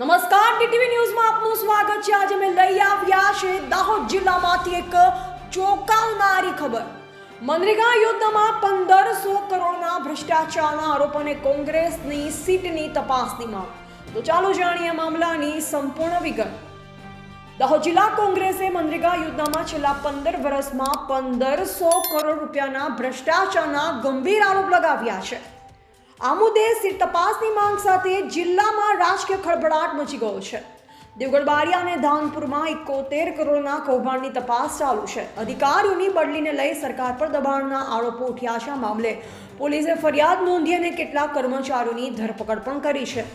નમસ્કાર ટીટીવી ન્યૂઝમાં આપનું સ્વાગત છે. આજે મેં લઈ આવ્યા છે દાહોદ જિલ્લામાંથી એક ચોંકાવનારી ખબર. મનરેગા યોજનામાં પંદરસો કરોડના ભ્રષ્ટાચારના આરોપોને કોંગ્રેસની સીટની તપાસની માંગ. તો ચાલો જાણીએ મામલાની સંપૂર્ણ વિગત. દાહોદ જિલ્લા કોંગ્રેસે મનરેગા યોજનામાં છેલ્લા પંદર વર્ષમાં પંદરસો કરોડ રૂપિયાના ભ્રષ્ટાચારના ગંભીર આરોપ લગાવ્યા છે. આ મુદ્દે સીટ તપાસની માંગ સાથે જિલ્લામાં રાજકીય ખળભળાટ મચી ગયો છે. દેવગઢ બારિયા અને ધાનપુરમાં એકોતેર કરોડના કૌભાંડની તપાસ ચાલુ છે. અધિકારીઓની બદલીને લઈ સરકાર પર દબાણના આરોપો ઉઠ્યા છે મામલે. પોલીસે ફરિયાદ નોંધી અને કેટલાક કર્મચારીઓની ધરપકડ પણ કરી છે.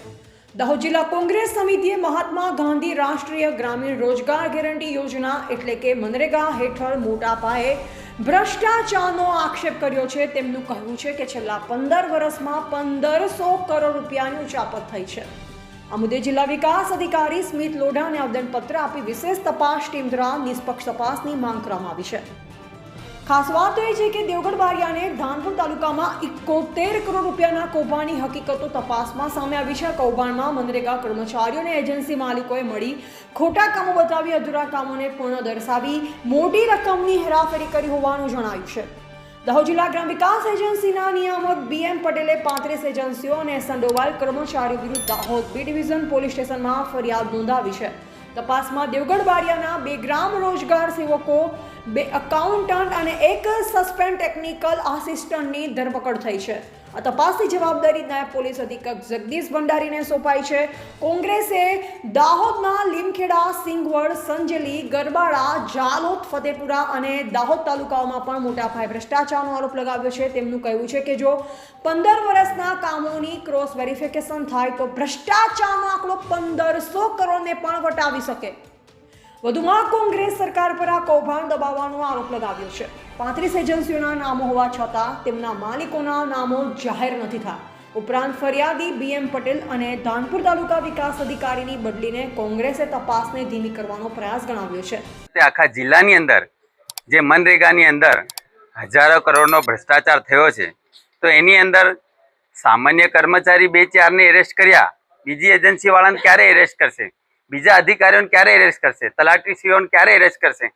દાહોદ જિલ્લા કોંગ્રેસ સમિતિએ મહાત્મા ગાંધી રાષ્ટ્રીય ગ્રામીણ રોજગાર ગેરંટી યોજના એટલે કે મનરેગા હેઠળ મોટા પાયે ભ્રષ્ટાચારનો આક્ષેપ કર્યો છે. તેમનું કહેવું છે કે છેલ્લા પંદર વર્ષમાં પંદરસો કરોડ રૂપિયાની ઉચાપત થઈ છે. આ મુદ્દે જિલ્લા વિકાસ અધિકારી સ્મિત લોઢાને આવેદનપત્ર આપી વિશેષ તપાસ ટીમ દ્વારા નિષ્પક્ષ તપાસની માંગ કરવામાં આવી છે. ખાસ વાત એ છે કે દેવગઢ બારિયાને ધાનપુર તાલુકામાં એકોતેર કરોડ રૂપિયાના કૌભાંડની હકીકતો તપાસમાં સામે આવી છે. કૌભાંડમાં મનરેગા કર્મચારીઓ અને એજન્સી માલિકોએ મળી ખોટા કામો બતાવી, અધૂરા કામોને પૂર્ણ દર્શાવી, મોટી રકમની હેરાફેરી કરી હોવાનું જણાયું છે. દાહોદ જિલ્લા ગ્રામ વિકાસ એજન્સીના નિયામક બી એમ પટેલે પાંત્રીસ એજન્સીઓ અને સંડોવાલ કર્મચારીઓ વિરુદ્ધ દાહોદ બી ડિવિઝન પોલીસ સ્ટેશનમાં ફરિયાદ નોંધાવી છે. તપાસમાં દેવગઢ બારિયાના બે ગ્રામ રોજગાર સેવકો બે અકાઉન્ટન્ટ અને એક સસ્પેન્ડ ટેકનિકલ આસિસ્ટન્ટની ધરપકડ થઈ છે. આ તપાસની જવાબદારી નાયબ પોલીસ અધિક્ષક જગદીશ ભંડારીને સોંપાઈ છે. કોંગ્રેસે દાહોદના લીમખેડા, સિંગવડ, સંજેલી, ગરબાડા જાલોદ ફતેપુરા અને દાહોદ તાલુકાઓમાં પણ મોટા ભાઈ ભ્રષ્ટાચારનો આરોપ લગાવ્યો છે. તેમનું કહેવું છે કે જો પંદર વર્ષના કામોની ક્રોસ વેરિફિકેશન થાય તો ભ્રષ્ટાચારનો આંકડો પંદરસો કરોડને પણ વટાવી શકે. વધુમાં કોંગ્રેસ સરકાર પર આ કૌભાંડ દબાવવાનો આરોપ લગાવ્યો છે. પાંત્રીસ એજન્સીઓના નામો હોવા છતાં તેમના માલિકોના નામો જાહેર નથી થયા. ઉપરાંત ફરિયાદી બીએમ પટેલ અને ધાનપુર તાલુકા વિકાસ અધિકારીની બદલીને કોંગ્રેસે તપાસને ધીમી કરવાનો પ્રયાસ ગણાવ્યો છે. તે આખા જિલ્લાની અંદર, જે મનરેગાની અંદર હજારો કરોડનો ભ્રષ્ટાચાર થયો છે, તો એની અંદર સામાન્ય કર્મચારી બે ચારને એરેસ્ટ કર્યા. બીજી એજન્સીવાળાને ક્યારે એરેસ્ટ કરશે? બીજા અધિકારીઓને ક્યારે એરેસ્ટ કરશે? તલાટીસીઓને ક્યારે એરેસ્ટ કરશે?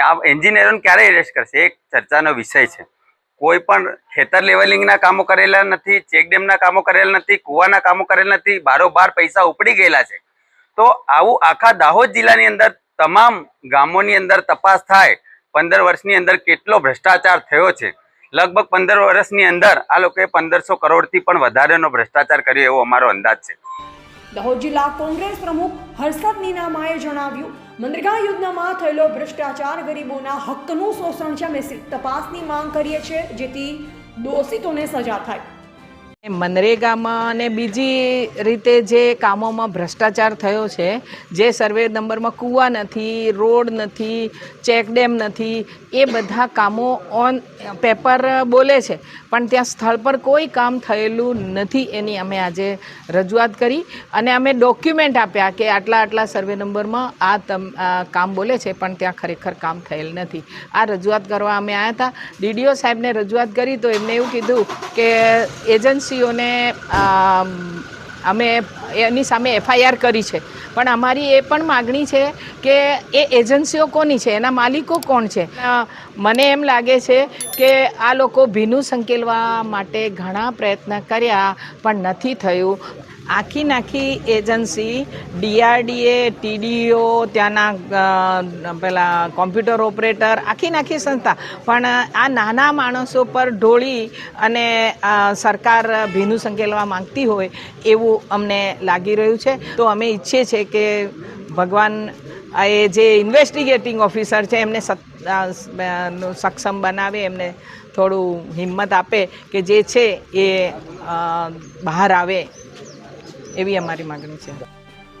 આ એન્જિનિયરોને ક્યારે એરેસ્ટ કરશે? એક ચર્ચાનો વિષય છે. કોઈ પણ ખેતર લેવલિંગના કામો કરેલા નથી ચેકડેમના કામો કરેલા નથી, કૂવાના કામો કરેલા નથી, બારોબાર પૈસા ઉપડી ગયેલા છે. તો આવું આખા દાહોદ જિલ્લાની અંદર તમામ ગામોની અંદર તપાસ થાય, પંદર વર્ષની અંદર કેટલો ભ્રષ્ટાચાર થયો છે. લગભગ પંદર વર્ષની અંદર આ લોકોએ પંદરસો કરોડથી પણ વધારેનો ભ્રષ્ટાચાર કર્યો એવો અમારો અંદાજ છે. દાહોદ જિલ્લા કોંગ્રેસ પ્રમુખ હર્ષદ નીનામાએ જણાવ્યું, મનરેગા યોજનામાં થયેલો ભ્રષ્ટાચાર ગરીબોના હકનું શોષણ છે. અમે તપાસની માંગ કરીએ છીએ, જેથી દોષિતોને સજા થાય. મનરેગામાં અને બીજી રીતે જે કામોમાં ભ્રષ્ટાચાર થયો છે, જે સર્વે નંબરમાં કૂવા નથી, રોડ નથી ચેકડેમ નથી, એ બધા કામો ઓન પેપર બોલે છે. પણ ત્યાં સ્થળ પર કોઈ કામ થયેલું નથી એની અમે આજે રજૂઆત કરી અને અમે ડોક્યુમેન્ટ આપ્યા કે આટલા આટલા સર્વે નંબરમાં આ તમ કામ બોલે છે, પણ ત્યાં ખરેખર કામ થયેલ નથી. આ રજૂઆત કરવા અમે આવ્યા હતા. ડીડીઓ સાહેબને રજૂઆત કરી તો એમને એવું કીધું કે એજન્સીઓને આમ, અમે એની સામે એફઆઈઆર કરી છે. પણ અમારી એ પણ માગણી છે કે એ એજન્સીઓ કોની છે? એના માલિકો કોણ છે? મને એમ લાગે છે કે આ લોકો ભીનું સંકેલવા માટે ઘણા પ્રયત્ન કર્યા પણ નથી થયું. આખી નાખી એજન્સી, ડીઆરડીએ, ટીડીઓ, ત્યાંના પેલા કોમ્પ્યુટર ઓપરેટર, આખી નાખી સંસ્થા. પણ આ નાના માણસો પર ઢોળી અને સરકાર ભીનું સંકેલવા માંગતી હોય એવું અમને લાગી રહ્યું છે. તો અમે ઈચ્છીએ છીએ કે ભગવાન એ જે ઇન્વેસ્ટિગેટિંગ ઓફિસર છે, એમને સક્ષમ બનાવે, એમને થોડું હિંમત આપે કે જે છે એ બહાર આવે. એવી અમારી માગણી છે.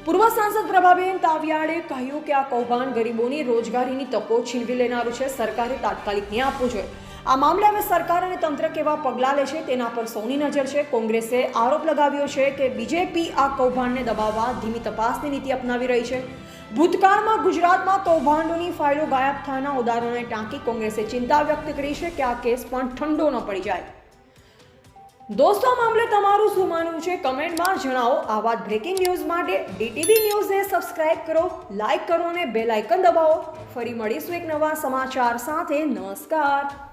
પૂર્વ સાંસદ પ્રભાબેન તાવિયાડે કહ્યું કે આ કૌભાંડ ગરીબોની રોજગારીની તકો છીનવી લેનારું છે. સરકારે તાત્કાલિક ન્યાય આપવો જોઈએ. આ મામલે હવે સરકાર અને તંત્ર કેવા પગલાં લે છે તેના પર સૌની નજર છે. કોંગ્રેસે આરોપ લગાવ્યો છે કે બીજેપી આ કૌભાંડને દબાવવા ધીમી તપાસની નીતિ અપનાવી રહી છે. ભૂતકાળમાં ગુજરાતમાં કૌભાંડોની ફાઇલો ગાયબ થયાના ઉદાહરણોને ટાંકી કોંગ્રેસે ચિંતા વ્યક્ત કરી છે કે આ કેસ પણ ઠંડો ન પડી જાય. દોસ્તો મામલે તમારું શું માનવું છે? કમેન્ટમાં જણાવો. આવા બ્રેકિંગ ન્યૂઝ માટે ડીટીવી ન્યૂઝને સબસ્ક્રાઇબ કરો લાઇક કરો અને બેલ દબાવો. ફરી મળીશું એક નવા સમાચાર સાથે. નમસ્કાર.